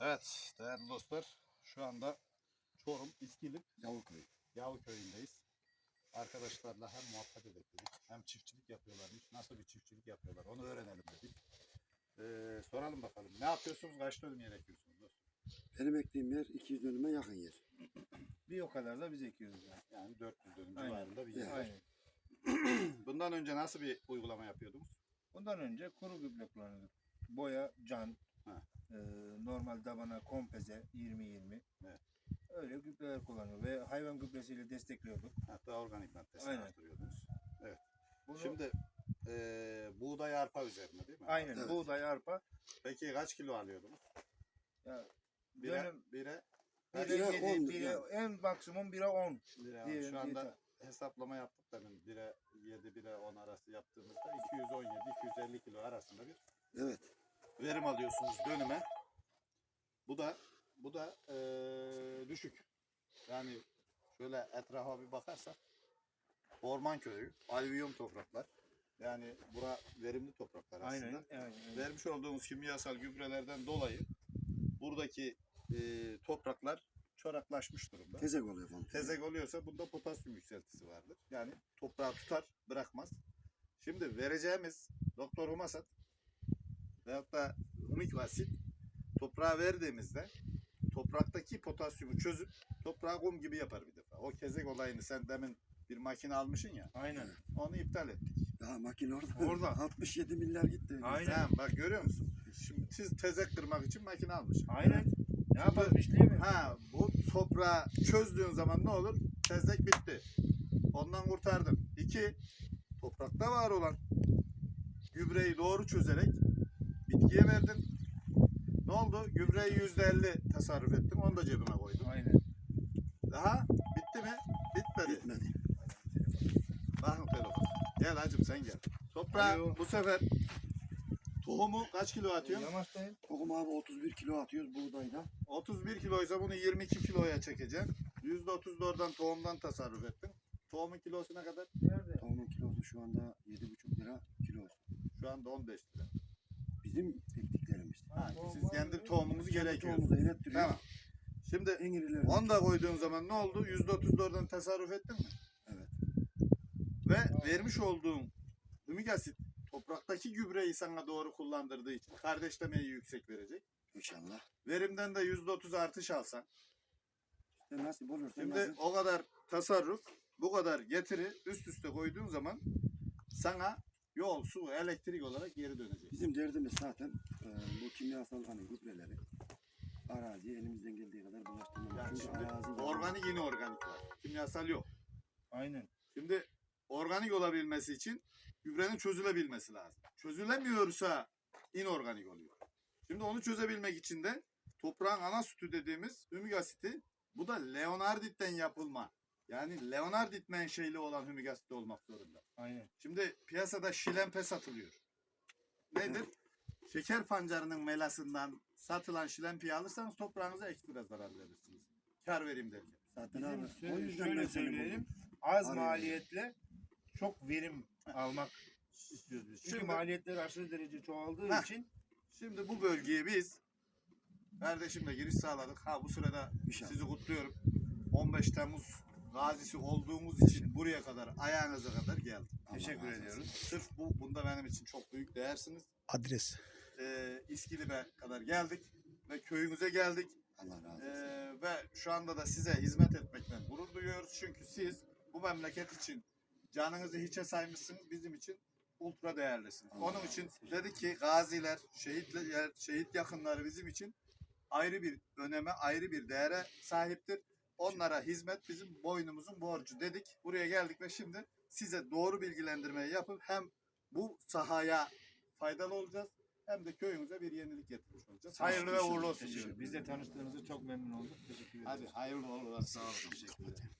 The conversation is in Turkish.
Evet değerli dostlar şu anda Çorum İskilip Yavruköy. Yavu köyündeyiz. Arkadaşlarla hem muhabbet edelim hem çiftçilik yapıyorlarmış. Nasıl bir çiftçilik yapıyorlar onu öğrenelim dedik. Ee, soralım bakalım ne yapıyorsunuz kaç dönüm yer ekiyorsunuz dostum? Benim ektiğim yer 200 dönüme yakın yer. Bir o kadar da biz ekiyoruz yani. Yani 400 dönüm Aynen. civarında bir yer. var. Aynen. Bundan önce nasıl bir uygulama yapıyordunuz? Bundan önce kuru gübre kullanıyorduk. Boya, can, Ha. e, normal dabana, kompeze 20-20. Evet. Öyle gübreler kullanıyor ve hayvan gübresiyle destekliyorduk. Hatta organik maddesini Aynen. arttırıyordunuz. Bunu, Şimdi ee, buğday arpa üzerine değil mi? aynen Evet. buğday, arpa. Peki kaç kilo alıyordunuz? Ya, Bire, Dönüm- bire, bire, Bire yedi, on bire- yani. en maksimum 1'e 10. bire Diyelim, şu anda yeter. hesaplama yaptık demin. 1'e 7, 1'e 10 arası yaptığımızda 217-250 kilo arasında bir Evet. Verim alıyorsunuz dönüme. Bu da bu da eee, düşük. Yani şöyle etrafa bir bakarsak orman köyü, alüvyum topraklar. Yani bura verimli topraklar aslında. Aynen. aynen. Vermiş olduğumuz kimyasal gübrelerden dolayı buradaki eee, topraklar çoraklaşmış durumda. Tezek oluyor falan. Tezek oluyorsa bunda potasyum yükseltisi vardır. Yani toprağı tutar, bırakmaz. Şimdi vereceğimiz Doktor Humasat veyahut da humik vasit toprağa verdiğimizde topraktaki potasyumu çözüp toprağı kum gibi yapar bir defa. O kezek olayını sen demin bir makine almışsın ya Aynen. onu iptal ettik. Daha makine orada. Orada. 67 milyar gitti. Aynen. Sen bak görüyor musun? Şimdi siz tezek kırmak için makine almışsın. Aynen. Ne yapalım işleyeyim mi? Ha bu toprağı çözdüğün zaman ne olur? Tezek bitti. Ondan kurtardım. İki, toprakta var olan gübreyi doğru çözerek bitkiye verdin. Ne oldu? Gübreyi yüzde elli tasarruf ettim. Onu da cebime koydum. Aynen. Daha bitti mi? Bitmedi. Bitmedi. Bakın telefon. Gel hacım sen gel. Toprağa Alo. bu sefer tohumu kaç kilo atıyorsun? Yamaçtayım. Tohum abi 31 kilo atıyoruz buğdayda. 31 kiloysa bunu 22 kiloya çekeceksin. %30 da oradan tohumdan tasarruf ettin. Tohumun kilosuna kadar Nerede? Tohumun kilosu şu anda 7,5 lira kilo. şu anda 15 lira. Bizim ektiklerimiz. Ha, siz kendi tohumunuzu gerekiyor. Tohumumuzu inettiriyor. Tamam. Şimdi En irilerini. onu da koyduğun zaman ne oldu? %30 da oradan tasarruf ettin mi? Evet. Ve vermiş olduğun hümik asit topraktaki gübreyi sana doğru kullandırdığı için kardeşlemeyi yüksek verecek. İnşallah. Verimden de %30 artış alsan. İşte nasip olursa Şimdi nasip. o kadar tasarruf, bu kadar getiri üst üste koyduğun zaman sana yol, su, elektrik olarak geri dönecek. Bizim derdimiz zaten e, bu kimyasal hani gübreleri araziye elimizden geldiği kadar bulaştırmamak. Yani Çünkü şimdi arazi organik yine organik var. Kimyasal yok. Aynen. Şimdi organik olabilmesi için gübrenin çözülebilmesi lazım. Çözülemiyorsa inorganik oluyor. Şimdi onu çözebilmek için de toprağın ana sütü dediğimiz hümik asiti bu da Leonardit'ten yapılma. Yani Leonardit menşeili olan hümik asiti olmak zorunda. Aynen. Şimdi piyasada şilempe satılıyor. Nedir? Şeker pancarının melasından satılan şilempeyi alırsanız toprağınıza ekstra zarar verirsiniz. Kar vereyim derken. zaten Bizim abi. O şöyle, yüzden şöyle söyleyelim. Az Arıyorum. maliyetle çok verim almak istiyoruz biz. Çünkü Şimdi- maliyetler aşırı derece çoğaldığı Heh. için Şimdi bu bölgeye biz kardeşimle giriş sağladık. Ha bu sırada İnşallah. sizi kutluyorum. 15 Temmuz gazisi olduğumuz için buraya kadar ayağınıza kadar geldim. Teşekkür ediyoruz. Sırf bu bunda benim için çok büyük değersiniz. Adres. Ee, İskilip'e kadar geldik ve köyünüze geldik. Allah razı olsun. Ee, ve şu anda da size hizmet etmekten gurur duyuyoruz. Çünkü siz bu memleket için canınızı hiçe saymışsınız. Bizim için ultra değerlisiniz. Allah Onun için dedi ki gaziler, şehitler, şehit yakınları bizim için ayrı bir öneme, ayrı bir değere sahiptir. Onlara hizmet bizim boynumuzun borcu dedik. Buraya geldik ve şimdi size doğru bilgilendirmeyi yapıp hem bu sahaya faydalı olacağız hem de köyümüze bir yenilik getirmiş olacağız. Hayırlı ve uğurlu olsun. Biz de tanıştığımıza çok memnun olduk. Teşekkür ederiz. Hadi hayırlı uğurlu olsun. Sağ olun. Teşekkür ederim.